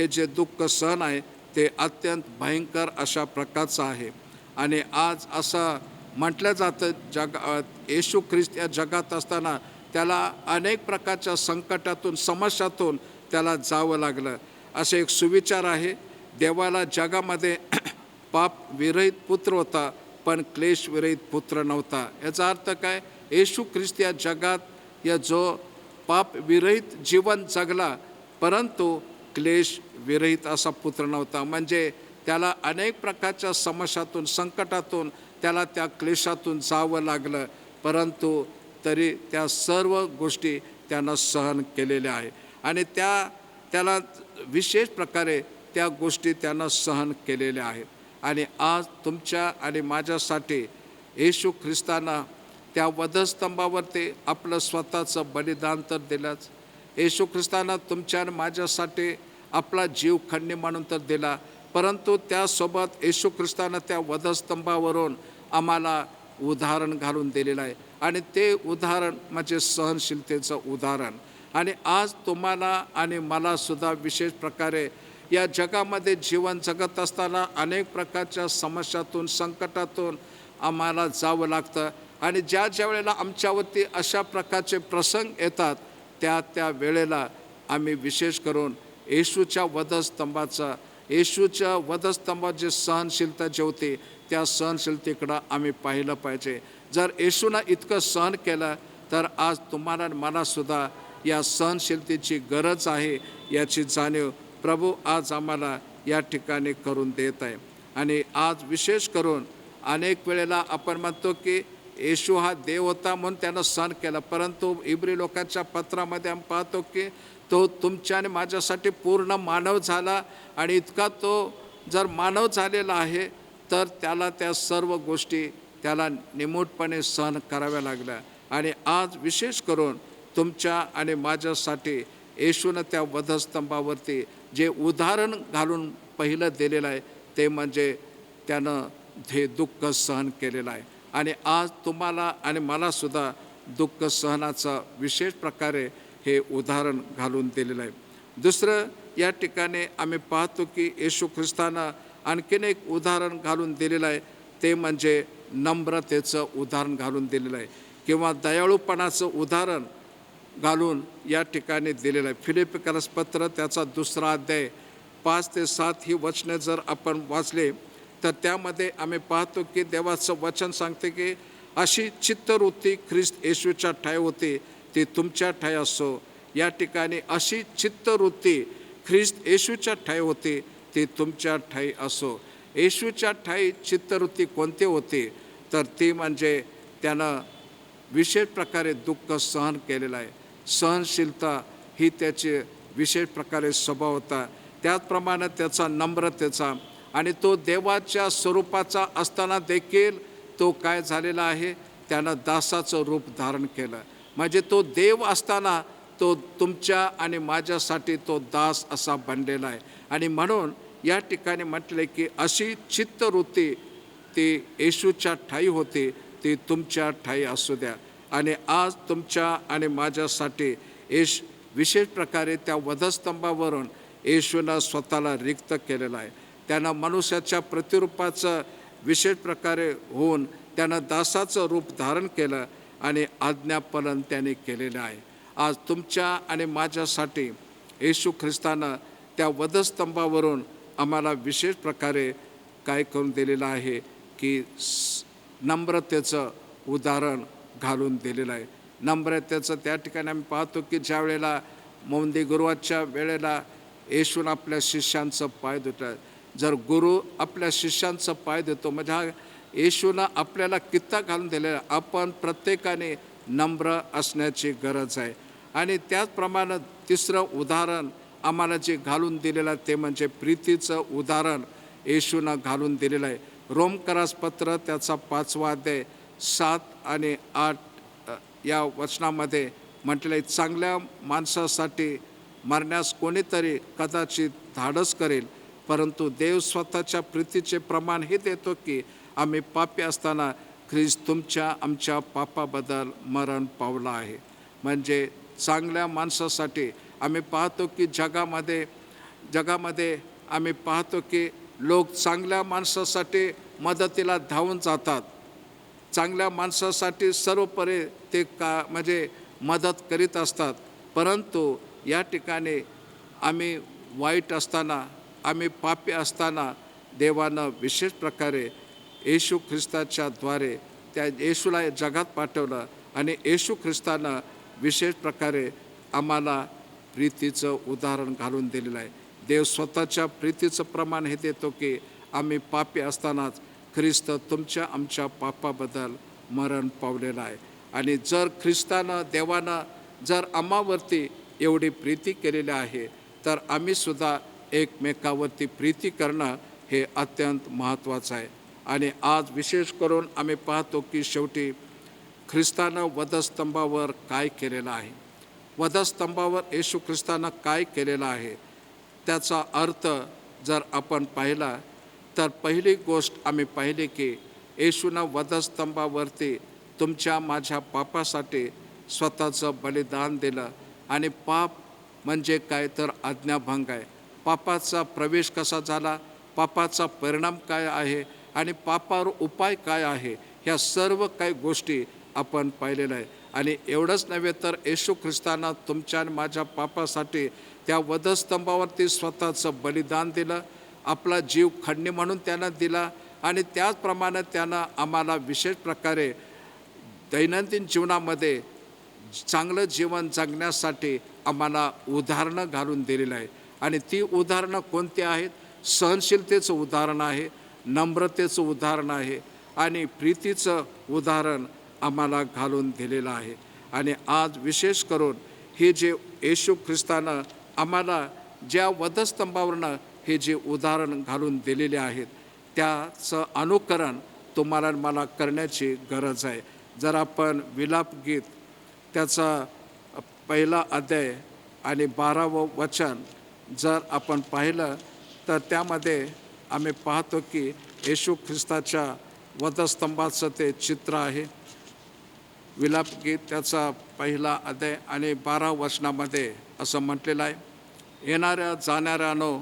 हे जे दुःख सहन आहे ते अत्यंत भयंकर अशा प्रकारचं आहे. आणि आज असं म्हटलं जातं जग येशू ख्रिस्त या जगात असताना त्याला अनेक प्रकारच्या संकटातून समस्यातून त्याला जावं लागलं. असे एक सुविचार आहे. देवाला जगामध्ये पाप विरहित पुत्र होता पण क्लेश विरहित पुत्र नव्हता. याचा अर्थ काय? येशू ख्रिस्त या जगात या जो पाप विरहित जीवन जगला परंतु क्लेश विरहित असा पुत्र नव्हता. म्हणजे त्याला अनेक प्रकारच्या समस्यातून संकटातून त्याला त्या क्लेशातून जावं लागलं. परंतु तरी त्या सर्व गोष्टी त्यानं सहन केलेल्या आहे आणि त्या त्याला विशेष प्रकारे त्या गोष्टी त्यानं सहन केलेल्या आहेत. आणि आज तुमच्या आणि माझ्यासाठी येशू ख्रिस्तानं त्या वधस्तंभावरती आपलं स्वतःचं बलिदान तर दिलंच. येशू ख्रिस्तानं तुमच्या आणि माझ्यासाठी आपला जीव खंडी म्हणून तर दिला. परंतु त्यासोबत येशू ख्रिस्तानं त्या वधस्तंभावरून आम्हाला उदाहरण घालून दिलेलं आहे. आणि ते उदाहरण म्हणजे सहनशीलतेचं उदाहरण. आणि आज तुम्हाला आणि मलासुद्धा विशेष प्रकारे या जगामध्ये जीवन जगत असताना अनेक प्रकारच्या समस्यातून संकटातून आम्हाला जावं लागतं. आणि ज्या ज्या वेळेला आमच्यावरती अशा प्रकारचे प्रसंग येतात त्या त्या वेळेला आम्ही विशेष करून येशूच्या वधस्तंभाचा येशूच्या वधस्तंभात जे सहनशीलता जे होती त्या सहनशीलतेकडं आम्ही पाहिलं पाहिजे. जर येशूनं इतकं सहन केलं तर आज तुम्हाला मलासुद्धा या सहनशीलतेची गरज आहे याची जाणीव प्रभू आज आम्हाला या ठिकाणी करून देत आहे. आणि आज विशेष करून अनेक वेळेला आपण म्हणतो की येशू हा देव होता म्हणून त्यानं सहन केला. परंतु इब्री लोकांच्या पत्रामध्ये आम्ही पाहतो की तो तुमच्या आणि माझ्यासाठी पूर्ण मानव झाला आणि इतका तो जर मानव झालेला आहे तर त्याला त्या सर्व गोष्टी त्याला निमूटपणे सहन कराव्या लागल्या. आणि आज विशेष करून तुमच्या आणि माझ्यासाठी येशूनं त्या वधस्तंभावरती जे उदाहरण घालून पहिलं दिलेलं आहे ते म्हणजे त्यानं हे दुःख सहन केलेलं आहे. आणि आज तुम्हाला आणि मलासुद्धा दुःख सहनाचं विशेष प्रकारे हे उदाहरण घालून दिलेलं आहे. दुसरं या ठिकाणी आम्ही पाहतो की येशू ख्रिस्तानं आणखीन एक उदाहरण घालून दिलेलं आहे. ते म्हणजे नम्रतेचं उदाहरण घालून दिलेलं आहे किंवा दयाळूपणाचं उदाहरण घालून या ठिकाणी दिलेलं आहे. फिलिप पत्र त्याचा दुसरा अध्याय पाच ते सात ही वचने जर आपण वाचले तर त्यामध्ये आम्ही पाहतो की देवाचं वचन सांगते की अशी चित्तवृत्ती ख्रिस्त येशूच्या ठाय होती ती तुमच्या ठाय असो. या ठिकाणी अशी चित्तवृत्ती ख्रिस्त येशूच्या ठाय होती ती तुमच्या ठाई असो. येशूच्या ठाई चित्तवृत्ती कोणती होती? तर ती म्हणजे त्यानं विशेष प्रकारे दुःख सहन केलेलं आहे. सहनशीलता ही त्याची विशेष प्रकारे स्वभाव होता. त्याचप्रमाणे त्याचा नम्रतेचा आणि तो देवाच्या स्वरूपाचा असताना देखील तो काय झालेला आहे? त्यानं दासाचं रूप धारण केलं. म्हणजे तो देव असताना तो तुमच्या आणि माझ्यासाठी तो दास असा बनलेला आहे. आणि म्हणून या ठिकाणी म्हटले की अशी चित्तवृत्ती ती येशूच्या ठाई होती ती तुमच्या ठाई असू द्या. आणि आज तुमच्या आणि माझ्यासाठी येश विशेष प्रकारे त्या वधस्तंभावरून येशूनं स्वतःला रिक्त केलेलं आहे. त्यानं मनुष्याच्या प्रतिरूपाचं विशेष प्रकारे होऊन त्यानं दासाचं रूप धारण केलं आणि आज्ञापालन त्याने केलेलं आहे. आज तुमच्या आणि माझ्यासाठी येशू ख्रिस्तानं त्या वधस्तंभावरून आम्हाला विशेष प्रकारे काय करून दिलेलं आहे की नम्रतेचं उदाहरण घालून दिलेलं आहे. नम्रतेचं त्या ठिकाणी आम्ही पाहतो की ज्या वेळेला मोंदी गुरुवाच्या वेळेला येशून आपल्या शिष्यांचं पाय धुतलं जर गुरु आपल्या शिष्यांचं पाय देतो म्हणजे हा येशूनं आपल्याला कित्ता घालून दिलेला आपण प्रत्येकाने नम्र असण्याची गरज आहे. आणि त्याचप्रमाणे तिसरं उदाहरण आम्हाला जे घालून दिलेलं आहे ते म्हणजे प्रीतीचं उदाहरण येशूनं घालून दिलेलं आहे. रोमकरास पत्र त्याचा पाचवा अध्याय सात आणि आठ या वचनामध्ये म्हटलं आहे चांगल्या माणसासाठी मरण्यास कोणीतरी कदाचित धाडस करेल परंतु देव स्वतःच्या प्रीतीचे प्रमाण हे देतो की आम्ही पापी असताना ख्रिस्त तुमच्या आमच्या पापाबद्दल मरण पावला आहे. म्हणजे चांगल्या माणसासाठी आम्ही पाहतो की जगामध्ये जगामध्ये आम्ही पाहतो की लोक चांगल्या माणसासाठी मदतीला धावून जातात. चांगल्या माणसासाठी सर्वपरे ते का म्हणजे मदत करीत असतात. परंतु या ठिकाणी आम्ही वाईट असताना आम्ही पापी असताना देवानं विशेष प्रकारे येशू ख्रिस्ताच्या द्वारे त्या येशूला जगात पाठवलं आणि येशू ख्रिस्तानं विशेष प्रकारे आम्हाला प्रीतीचं उदाहरण घालून दिलेलं आहे. देव स्वतःच्या प्रीतीचं प्रमाण हे देतो की आम्ही पापी असतानाच ख्रिस्त तुमच्या आमच्या पापाबद्दल मरण पावलेलं आहे. आणि जर ख्रिस्तानं देवानं जर आम्हावरती एवढी प्रीती केलेली आहे तर आम्हीसुद्धा एकमेकावरती प्रीती करणं हे अत्यंत महत्त्वाचं आहे. आणि आज विशेष करून आम्ही पाहतो की शेवटी ख्रिस्तानं वधस्तंभावर काय केलेलं आहे? वधस्तंभावर येशू ख्रिस्तानं काय केलेलं आहे? त्याचा अर्थ जर आपण पाहिला तर पहिली गोष्ट आम्ही पाहिली की येशूनं वधस्तंभावरती तुमच्या माझ्या पापासाठी स्वतःचं बलिदान दिलं. आणि पाप म्हणजे काय? तर आज्ञाभंग आहे. पापाचा प्रवेश कसा झाला? पापाचा परिणाम काय आहे? आणि पापावर उपाय काय आहे? ह्या सर्व काही गोष्टी आपण पाहिलेलं आहे आणि एवढंच नव्हे तर येशू ख्रिस्तांना तुमच्या आणि माझ्या पापासाठी त्या वधस्तंभावरती स्वतःचं बलिदान दिलं आपला जीव खंडणी म्हणून त्यांना दिला आणि त्याचप्रमाणे त्यानं आम्हाला विशेष प्रकारे दैनंदिन जीवनामध्ये चांगलं जीवन जगण्यासाठी आम्हाला उदाहरणं घालून दिलेलं आहे. आणि ती उदाहरणं कोणती आहेत? सहनशीलतेचं उदाहरण आहे नम्रतेचं उदाहरण आहे आणि प्रीतीचं उदाहरण आम्हाला घालून दिलेलं आहे. आणि आज विशेष करून हे जे येशू ख्रिस्तानं आम्हाला ज्या वधस्तंभावरनं हे जे उदाहरण घालून दिलेले आहेत त्याचं अनुकरण तुम्हाला मला करण्याची गरज आहे. जर आपण विलाप गीत त्याचा पहिला अध्याय आणि बारावं वचन जर आपण पाहिलं तर त्यामध्ये आम्ही पाहतो की येशू ख्रिस्ताच्या वधस्तंभाचं ते चित्र आहे. विलाप गीत त्याचा पहिला अध्याय आणि बारा वचनामध्ये असं म्हटलेलं आहे. येणाऱ्या जाणाऱ्यानो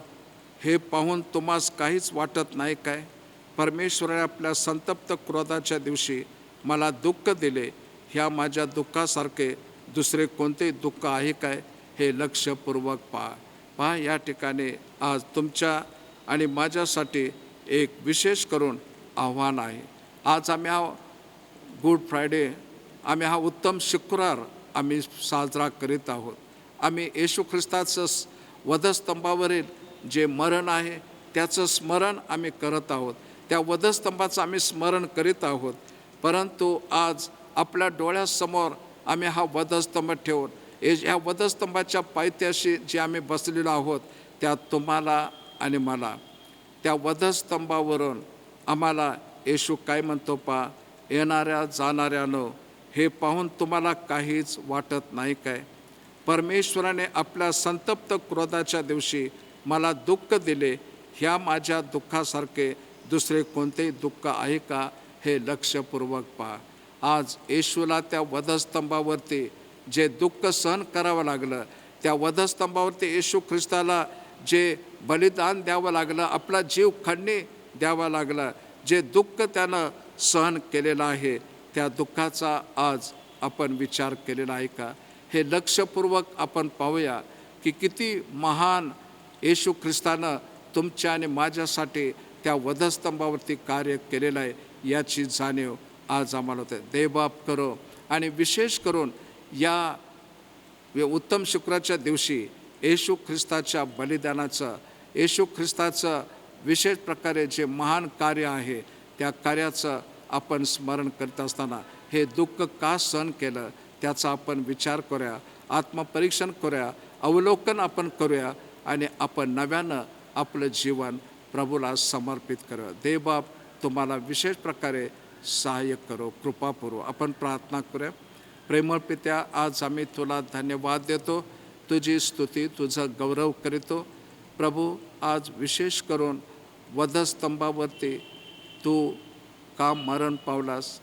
हे पाहून तुम्हास काहीच वाटत नाही काय? परमेश्वराने आपल्या संतप्त क्रोधाच्या दिवशी मला दुःख दिले. ह्या माझ्या दुःखासारखे दुसरे कोणतेही दुःख आहे काय हे लक्षपूर्वक पहा. पहा या ठिकाणी आज तुमच्या आणि माझ्यासाठी एक विशेष करून आव्हान आहे. आज आम्ही हा गुड फ्रायडे आम्ही हा उत्तम शुक्रवार आम्ही साजरा करीत आहोत. आम्ही येशू ख्रिस्ताचं वधस्तंभावरील जे मरण आहे त्याचं स्मरण आम्ही करत आहोत. त्या वधस्तंभाचं आम्ही स्मरण करीत आहोत. परंतु आज आपल्या डोळ्यासमोर आम्ही हा वधस्तंभ ठेवून हे ह्या वधस्तंभाच्या पायथ्याशी जे आम्ही बसलेलो आहोत त्या तुम्हाला आणि मला. त्या वधस्तंभावरून आम्हाला येशू काय म्हणतो पा? येणाऱ्या जाणाऱ्यानं हे पाहून तुम्हाला काहीच वाटत नाही काय? परमेश्वराने आपल्या संतप्त क्रोधाच्या दिवशी मला दुःख दिले. ह्या माझ्या दुःखासारखे दुसरे कोणतेही दुःख आहे का? हे लक्षपूर्वक पहा. आज येशूला त्या वधस्तंभावरती जे दुःख सहन करावं लागलं त्या वधस्तंभावरती येशू ख्रिस्ताला जे बलिदान द्यावं लागलं आपला जीव खंडणी द्यावा लागला जे दुःख त्यानं सहन केलेलं आहे त्या दुःखाचा आज आपण विचार केलेला आहे का? हे लक्षपूर्वक आपण पाहूया की किती महान येशू ख्रिस्तानं तुमच्या आणि माझ्यासाठी त्या वधस्तंभावरती कार्य केलेलं आहे याची जाणीव आज आम्हाला होते. देवबाप करो आणि विशेष करून या उत्तम शुक्राच्या दिवशी येशू ख्रिस्ताच्या बलिदानाचं येशू ख्रिस्ताचं विशेष प्रकारे जे महान कार्य आहे त्या कार्याचं आपण स्मरण करत असताना हे दुःख का सहन केलं त्याचा आपण विचार करूया आत्मपरीक्षण करूया अवलोकन आपण करूया आणि आपण नव्यानं आपलं जीवन प्रभूला समर्पित करूया देवबाब तुम्हाला विशेष प्रकारे सहाय्य करो कृपा करू आपण प्रार्थना करूया. प्रेमळ पित्या आज आम्ही तुला धन्यवाद देतो. तुझी स्तुती तुझा गौरव करीतो. प्रभू आज विशेष करून वधस्तंभावरती तू का मरण पावलास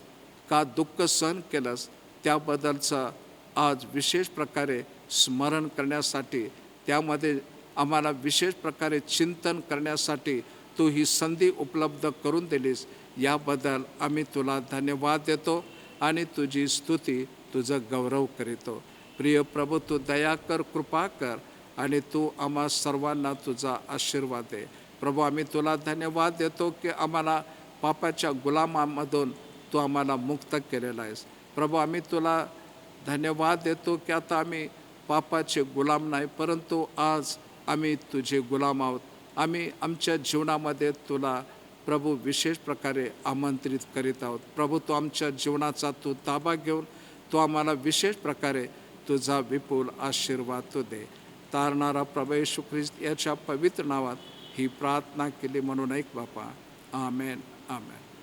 का दुःख सहन केलंस त्याबद्दलचं आज विशेष प्रकारे स्मरण करण्यासाठी त्यामध्ये आम्हाला विशेष प्रकारे चिंतन करण्यासाठी तू ही संधी उपलब्ध करून दिलीस. याबद्दल आम्ही तुला धन्यवाद देतो आणि तुझी स्तुती तुझं गौरव करीतो. प्रिय प्रभू तू दया कर कृपा कर आणि तू आम्हा सर्वांना तुझा आशीर्वाद दे. प्रभू आम्ही तुला धन्यवाद देतो की आम्हाला पापाच्या गुलामामधून तू आम्हाला मुक्त केलेला आहेस. प्रभू आम्ही तुला धन्यवाद देतो की आता आम्ही पापाचे गुलाम नाही परंतु आज आम्ही तुझे गुलाम आहोत. आम्ही आमच्या जीवनामध्ये तुला प्रभू विशेष प्रकारे आमंत्रित करीत आहोत. प्रभू तू आमच्या जीवनाचा तू ताबा घेऊन तो आम्हाला विशेष प्रकारे तुझा विपुल आशीर्वाद तू दे. तारणारा प्रभू ख्रिस्त याच्या पवित्र नावात ही प्रार्थना केली म्हणून ऐक बापा. आमेन आमेन.